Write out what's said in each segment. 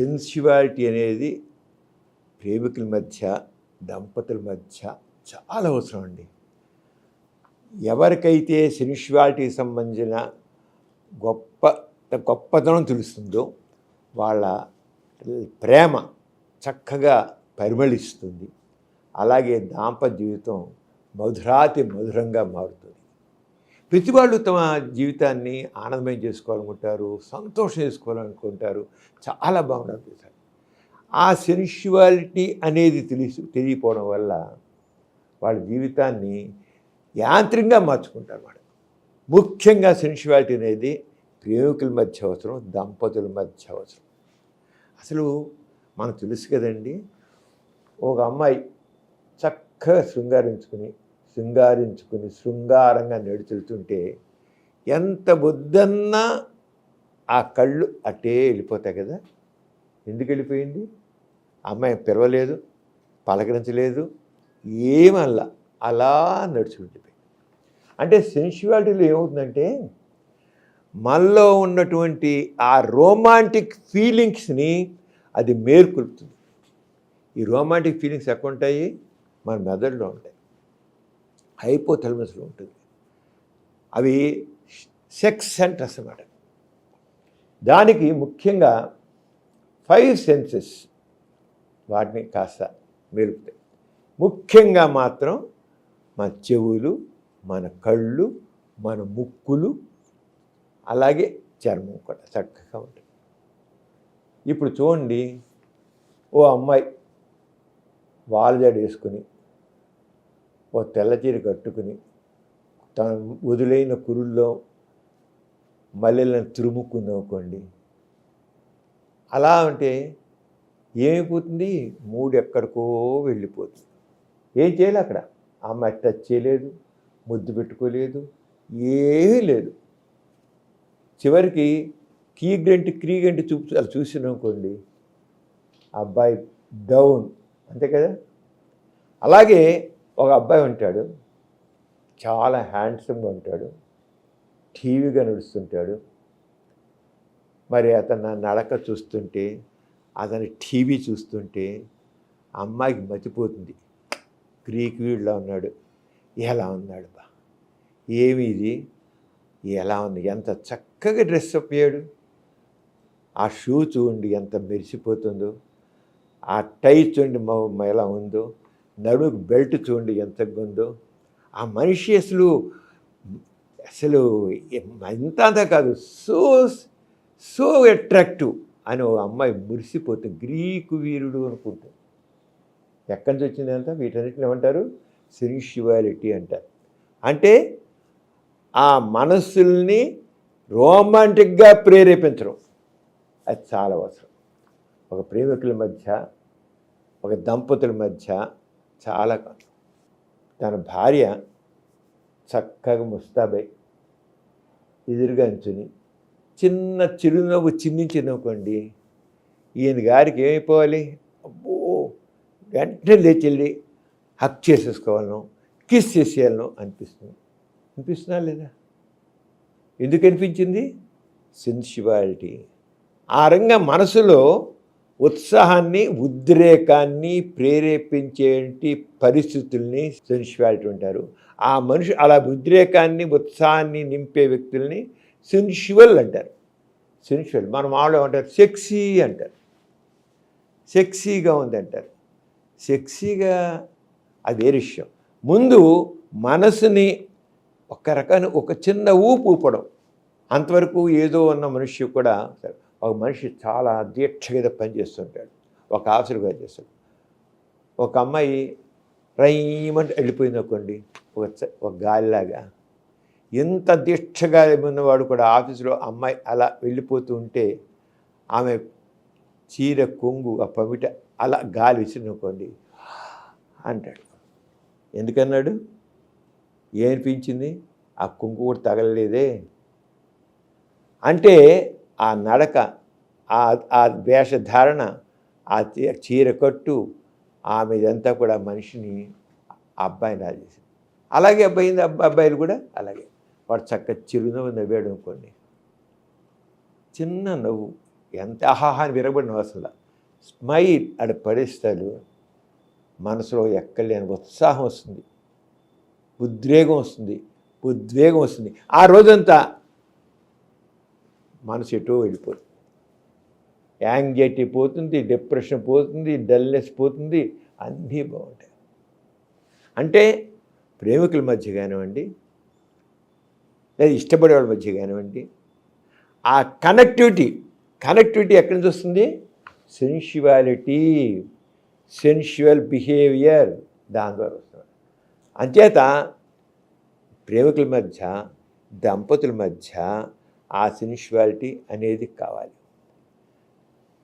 సెన్సివాలిటీ అనేది ప్రేమికుల మధ్య దంపతుల మధ్య చాలా అవసరం అండి. ఎవరికైతే సెన్షువాలిటీకి సంబంధించిన గొప్ప గొప్పతనం తెలుస్తుందో వాళ్ళ ప్రేమ చక్కగా పరిమళిస్తుంది. అలాగే దాంపత్య జీవితం మధురాతి మధురంగా మారుతుంది. ప్రతి వాళ్ళు తమ జీవితాన్ని ఆనందమయం చేసుకోవాలనుకుంటారు సంతోషం చేసుకోవాలనుకుంటారు. చాలా బాగుంటుంది ఆ సెన్షువాలిటీ అనేది తెలిసి తెలియకపోవడం వల్ల వాళ్ళ జీవితాన్ని యాంత్రికంగా మార్చుకుంటారు వాడు ముఖ్యంగా సెన్షువాలిటీ అనేది ప్రేమికుల మధ్య అవసరం దంపతుల మధ్య అవసరం. అసలు మనకు తెలుసు కదండి ఒక అమ్మాయి చక్కగా శృంగారించుకుని శృంగారించుకుని శృంగారంగా నడుచుతుంటే ఎంత బుద్ధన్నా ఆ కళ్ళు అటే వెళ్ళిపోతాయి కదా. ఎందుకు వెళ్ళిపోయింది? అమ్మాయి పిలవలేదు పలకరించలేదు ఏమల్లా అలా నడుచుకుంటుంది అంటే సెన్షువాలిటీలో ఏమవుతుందంటే మనలో ఉన్నటువంటి ఆ రోమాంటిక్ ఫీలింగ్స్ని అది మేర్కొల్పుతుంది ఈ రోమాంటిక్ ఫీలింగ్స్ ఎక్కడ ఉంటాయి మన మెదడులో ఉంటాయి. హైపోథెలమస్లో ఉంటుంది. అవి సెక్స్ సెంటర్స్ అన్నమాట. దానికి ముఖ్యంగా ఫైవ్ సెన్సెస్ వాటిని కాస్త మెలుపుతాయి. ముఖ్యంగా మాత్రం మన చెవులు మన కళ్ళు మన ముక్కులు అలాగే చర్మం కూడా చక్కగా ఉంటుంది. ఇప్పుడు చూడండి ఓ అమ్మాయి వాల్జాడు వేసుకుని ఓ తెల్లచీర కట్టుకుని తన వదిలైన కురుల్లో మల్లెలను తురుముక్కుందనుకోండి అలా అంటే ఏమైపోతుంది? మూడు ఎక్కడికో వెళ్ళిపోతుంది. ఏం చేయాలి అక్కడ? ఆ అమ్మాయి టచ్ చేయలేదు ముద్దు పెట్టుకోలేదు ఏమీ లేదు. చివరికి కీగంటి క్రీగంటి చూపు అలా చూసినాం అబ్బాయి డౌన్. అంతే కదా? అలాగే ఒక అబ్బాయి ఉంటాడు. చాలా హ్యాండ్సమ్గా ఉంటాడు. టీవీగా నడుస్తుంటాడు. మరి అతను నడక చూస్తుంటే అతని టీవీ చూస్తుంటే అమ్మాయికి మతిపోతుంది. గ్రీక్ వీడిలో ఉన్నాడు. ఎలా ఉన్నాడు బా? ఏమి ఇది? ఎలా ఉంది? ఎంత చక్కగా డ్రెస్ అప్ అయ్యాడు. ఆ షూ చూడండి ఎంత మెరిసిపోతుందో. ఆ టై చూడండి మా ఎలా ఉందో. నడుముకు బెల్ట్ చూడండి ఎంత గుందో ఆ మనిషి అసలు అసలు ఎంత అంతా కాదు సో సో అట్రాక్టివ్ అని ఒక అమ్మాయి మురిసిపోతుంది. గ్రీకు వీరుడు అనుకుంటుంది ఎక్కడి నుంచి వచ్చింది అంతా? వీటన్నిటిని ఏమంటారు? సెన్షువాలిటీ అంటారు. అంటే ఆ మనస్సుల్ని రోమాంటిక్గా ప్రేరేపించడం. అది చాలా అవసరం. ఒక ప్రేమికుల మధ్య ఒక దంపతుల మధ్య చాలా కాదు తన భార్య చక్కగా ముస్తాబై ఎదురుగా అంచుని చిన్న చిరునవ్వు చిందించినవ్వుకోండి ఈయన గారికి ఏమైపోవాలి? అబ్బో! వెంటనే లేచి వెళ్ళి హక్ చేసేసుకోవాలను కిస్ చేసేయాలను అనిపిస్తుంది. అనిపిస్తున్నా లేదా? ఎందుకు అనిపించింది? సెన్సివాలిటీ ఆ రంగం మనసులో ఉత్సాహాన్ని ఉద్రేకాన్ని ప్రేరేపించేటి పరిస్థితుల్ని సెన్షువాలిటీ అంటారు. ఆ మనిషి అలా ఉద్రేకాన్ని ఉత్సాహాన్ని నింపే వ్యక్తుల్ని సెన్షువల్ అంటారు. సెన్షువల్ మన మామూలు అంటారు సెక్సీ అంటారు. సెక్సీగా ఉంది అంటారు. సెక్సీగా అది వేరే విషయం. ముందు మనసుని ఒక రకాన్ని ఒక చిన్న ఊపు ఊపడం. అంతవరకు ఏదో ఉన్న మనిషి కూడా ఒక మనిషి చాలా దీక్షగా పనిచేస్తుంటాడు ఒక ఆఫీసర్గా చేస్తాడు. ఒక అమ్మాయి రైమంటే వెళ్ళిపోయింది అనుకోండి ఒక ఒక గాలిలాగా ఎంత దీక్షగా ఉన్నవాడు కూడా ఆఫీసులో అమ్మాయి అలా వెళ్ళిపోతూ ఉంటే ఆమె చీర కొంగు ఆ పమిట అలా గాలి విసిరినుకోండి అంటాడు. ఎందుకన్నాడు? ఏమనిపించింది? ఆ కొంగు కూడా తగలలేదే. అంటే ఆ నడక ఆ వేషధారణ ఆ చీర కట్టు ఆమె ఇదంతా కూడా మనిషిని ఆ అబ్బాయిని రాజేసింది అలాగే అబ్బాయింది అబ్బా అబ్బాయిలు కూడా అలాగే. వాడు చక్క చిరునవ్వు నవ్వాడు అనుకోండి. చిన్న నవ్వు ఎంత ఆహాహా అని విరగబడిన అసలు స్మైల్ ఆడ పరిస్థితులు మనసులో ఎక్కలేని ఉత్సాహం వస్తుంది. ఉద్వేగం వస్తుంది. ఉద్వేగం వస్తుంది. ఆ రోజంతా మనసు ఎటో వెళ్ళిపోతుంది యాంగ్జైటీ పోతుంది డిప్రెషన్ పోతుంది డల్నెస్ పోతుంది అన్నీ బాగుంటాయి. అంటే ప్రేమికుల మధ్య కానివ్వండి లేదా ఇష్టపడే వాళ్ళ మధ్య కానివ్వండి ఆ కనెక్టివిటీ కనెక్టివిటీ ఎక్కడి నుంచి వస్తుంది? సెన్షువాలిటీ సెన్షువల్ బిహేవియర్ దాని ద్వారా వస్తుంది. అంచేత ప్రేమికుల మధ్య దంపతుల మధ్య ఆ సెన్షువాలిటీ అనేది కావాలి.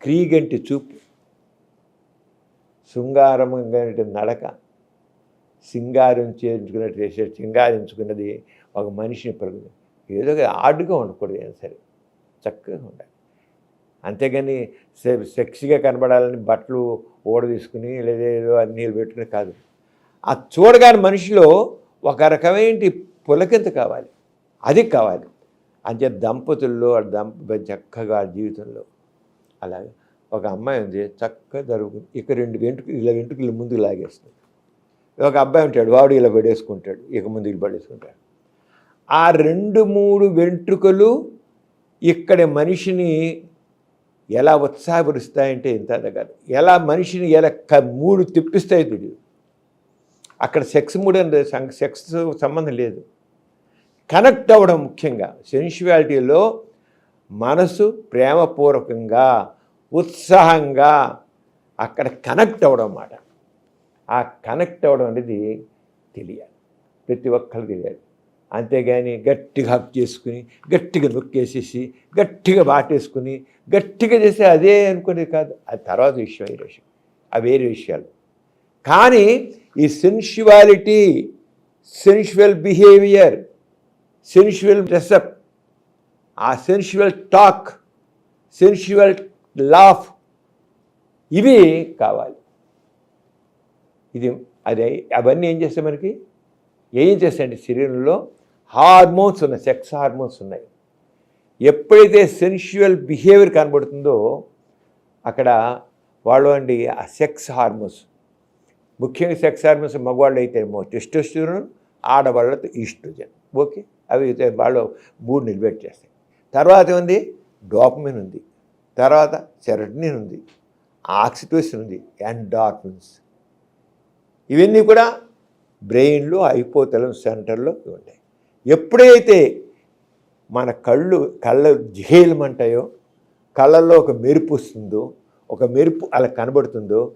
క్రీగంటి చూపు. శృంగారమైనటువంటి నడక. సింగారం చేయించుకున్నట్టు సింగారించుకున్నది ఒక మనిషిని పలుకుతుంది ఏదో ఒక ఆడుగా ఉండకూడదు అయినా సరే. చక్కగా ఉండాలి. అంతేగాని సె- సెక్సీగా కనబడాలని బట్టలు ఓడ తీసుకుని లేదా ఏదో నీళ్ళు పెట్టుకుని కాదు. ఆ చూడగానే మనిషిలో ఒక రకమైన పులకింత కావాలి. అది కావాలి. అంతే దంపతుల్లో ఆ దంప చక్కగా ఆ జీవితంలో. అలాగే ఒక అమ్మాయి ఉంది చక్కగా జరుగుతుంది ఇక రెండు వెంట్రుకలు ఇలా వెంట్రుకలు ముందుకు లాగేస్తుంది. ఒక అబ్బాయి ఉంటాడు వాడు ఇలా పడేసుకుంటాడు ఇక ముందుకు పడేసుకుంటాడు. ఆ రెండు మూడు వెంట్రుకలు ఇక్కడ మనిషిని ఎలా ఉత్సాహపరుస్తాయంటే ఇంత దగ్గర. ఎలా మనిషిని ఎలా మూడు తిప్పిస్తాయి తెలియదు అక్కడ సెక్స్ మూడు అంటే సెక్స్ సంబంధం లేదు. కనెక్ట్ అవ్వడం ముఖ్యంగా సెన్షువాలిటీలో మనసు ప్రేమపూర్వకంగా ఉత్సాహంగా అక్కడ కనెక్ట్ అవ్వడం అన్నమాట. ఆ కనెక్ట్ అవ్వడం అనేది తెలియాలి. ప్రతి ఒక్కరికి తెలియాలి. అంతేగాని గట్టిగా హక్ చేసుకుని గట్టిగా నొక్కేసేసి గట్టిగా బాటేసుకుని గట్టిగా చేస్తే అదే అనుకునేది కాదు. అది తర్వాత విషయం వేరే విషయం. ఆ వేరే విషయాలు. కానీ ఈ sensuality sensual behaviour sensual dress up ఆ సెన్షువల్ టాక్ సెన్షువల్ లాఫ్ ఇవి కావాలి. ఇది అదే అవన్నీ ఏం చేస్తాయి మనకి? ఏం చేస్తాయండి శరీరంలో హార్మోన్స్ ఉన్నాయి సెక్స్ హార్మోన్స్ ఉన్నాయి. ఎప్పుడైతే సెన్షువల్ బిహేవియర్ కనబడుతుందో అక్కడ వాళ్ళు అండి ఆ సెక్స్ హార్మోన్స్ ముఖ్యంగా సెక్స్ హార్మోన్స్ మగవాళ్ళు అయితే టెస్టోస్టిరోన్ ఆడవాళ్ళతో ఈస్ట్రోజన్ ఓకే? అవి అయితే వాళ్ళు మూడు నిలబెట్టి చేస్తాయి. తర్వాత ఉంది డోపమిన్ ఉంది. తర్వాత సెరటనిన్ ఉంది. ఆక్సిటోసిన్ ఉంది. ఎండార్ఫిన్స్. ఇవన్నీ కూడా బ్రెయిన్లో అయిపోతలం సెంటర్లో ఉంటాయి. ఎప్పుడైతే మన కళ్ళు కళ్ళ జేలమంటాయో కళ్ళల్లో ఒక మెరుపు వస్తుందో ఒక మెరుపు అలా కనబడుతుందో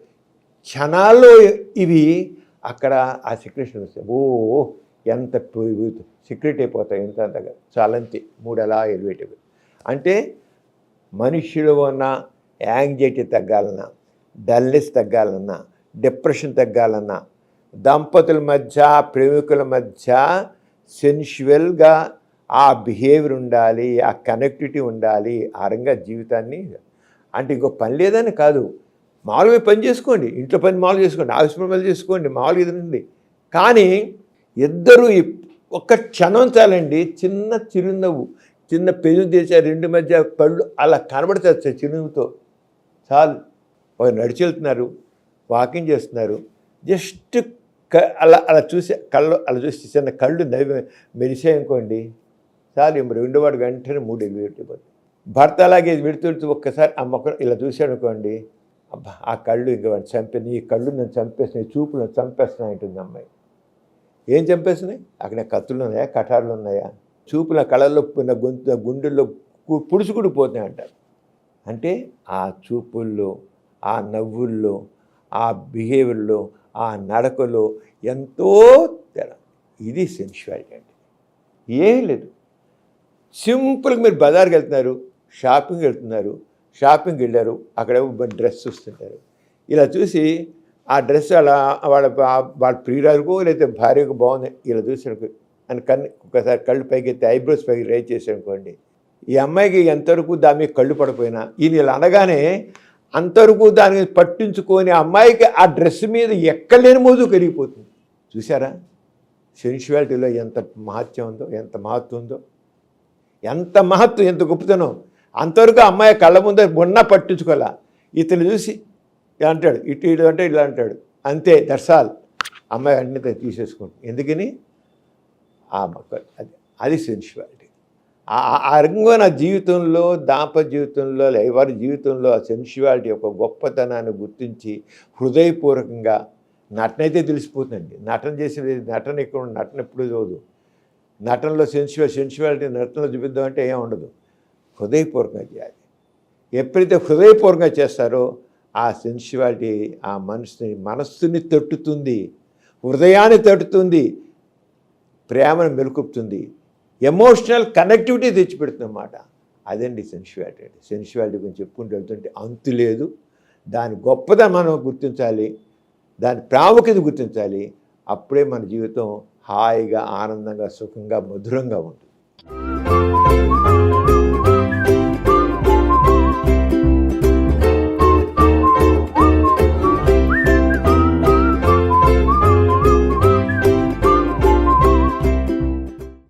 క్షణాల్లో ఇవి అక్కడ ఆ సిక్రెషన్ వస్తాయి. ఓ ఎంత సీక్రెట్ అయిపోతాయి ఎంత అంత చలంతి మూడు అలా ఎలివేట్ అంటే మనుషులు ఉన్న యాంగ్జైటీ తగ్గాలన్నా డల్నెస్ తగ్గాలన్నా డిప్రెషన్ తగ్గాలన్నా దంపతుల మధ్య ప్రేమికుల మధ్య సెన్షువల్గా ఆ బిహేవియర్ ఉండాలి ఆ కనెక్టివిటీ ఉండాలి ఆ రంగా జీవితాన్ని అంటే ఇంకో పని లేదని కాదు. మామూలుగా పని చేసుకోండి. ఇంట్లో పని మామూలు చేసుకోండి. ఆఫీస్ పని చేసుకోండి. మామూలుగా ఇది కానీ ఇద్దరు ఒక ఒక్క క్షణం చాలండి చిన్న చిరునవ్వు చిన్న పెను చేసే రెండు మధ్య పళ్ళు అలా కనబడతారు చిరునవ్వుతో. చాలు. ఒక నడిచి వెళ్తున్నారు వాకింగ్ చేస్తున్నారు. జస్ట్ క అలా అలా చూసి కళ్ళు అలా చూసి చిన్న కళ్ళు నవ్వి మెరిసేయనుకోండి చాలు చాలు ఇంక రెండోవాడు వెంటనే మూడు వెళ్ళిపోతుంది భర్త అలాగే విడుతుంటూ ఒక్కసారి ఆ మొక్క ఇలా చూశాడు అనుకోండి అబ్బా ఆ కళ్ళు ఇంకా చంపే నీ కళ్ళు నేను చంపేస్తున్నాయి చూపులు నేను చంపేస్తున్నాయి అంటుంది అమ్మాయి. ఏం చంపేస్తున్నాయి అక్కడ కత్తులు ఉన్నాయా కటార్లు ఉన్నాయా చూపుల కళల్లో కళ్ళల్లో నా గొంతు గుండెల్లో పుడుచుకుడు పోతున్నాయి అంటారు. అంటే ఆ చూపుల్లో ఆ నవ్వుల్లో ఆ బిహేవియర్లో ఆ నడకలో ఎంతో తేడా. ఇది సెన్షువాలిటీ అంటే ఏం లేదు. సింపుల్గా మీరు బజార్కి వెళ్తున్నారు షాపింగ్ వెళ్తున్నారు షాపింగ్కి వెళ్ళారు అక్కడ డ్రెస్ చూస్తుంటారు. ఇలా చూసి ఆ డ్రెస్ అలా వాళ్ళ వాళ్ళ ప్రియురాలకు లేకపోతే భార్యకు బాగుంది. ఇలా చూసాడు అని కన్ను ఒకసారి కళ్ళు పైకి ఐబ్రోస్ పైకి రేజ్ చేశాడు ఈ అమ్మాయికి ఎంతవరకు దాని మీద కళ్ళు పడిపోయినా ఈయన ఇలా అనగానే అంతవరకు దాని మీద పట్టించుకొని అమ్మాయికి ఆ డ్రెస్ మీద ఎక్కలేని మోజు కరిగిపోతుంది చూసారా సెన్షువాలిటీలో ఎంత మహత్యం ఉందో ఎంత మహత్వం ఉందో. ఎంత మహత్వం ఎంత గొప్పతనం. అంతవరకు అమ్మాయి కళ్ళ ముందర మొన్న పట్టించుకోలే. ఇతను చూసి ఇలా అంటాడు ఇటు ఇటు అంటే ఇలా అంటాడు. అంతే దర్శాల్ అమ్మాయి వెంటనే తీసేసుకోండి ఎందుకని? ఆ మొక్క అది అది సెన్షువాలిటీ ఆ రంగు నా జీవితంలో దాంపత్య జీవితంలో ఎవరి జీవితంలో ఆ సెన్షువాలిటీ యొక్క గొప్పతనాన్ని గుర్తించి హృదయపూర్వకంగా నటన అయితే తెలిసిపోతుందండి. నటన చేసేది నటన ఇక్కడ నటన ఎప్పుడు చదువు నటనలో సెన్షువల్ సెన్షువాలిటీ నటనలో చూపిద్దాం అంటే ఏం ఉండదు. హృదయపూర్వకంగా చేయాలి. ఎప్పుడైతే హృదయపూర్వకంగా చేస్తారో ఆ సెన్షువాలిటీ ఆ మనసుని మనస్సుని తట్టుతుంది హృదయాన్ని తట్టుతుంది ప్రేమను మెలుకుపుతుంది ఎమోషనల్ కనెక్టివిటీ తెచ్చిపెడుతుంది అన్నమాట అదండి సెన్షువాలిటీ అంటే సెన్షువాలిటీ గురించి చెప్పుకుంటూ వెళ్తుంటే అంతు లేదు. దాని గొప్పదా మనం గుర్తించాలి. దాని ప్రాముఖ్యత గుర్తించాలి. అప్పుడే మన జీవితం హాయిగా ఆనందంగా సుఖంగా మధురంగా ఉంటుంది.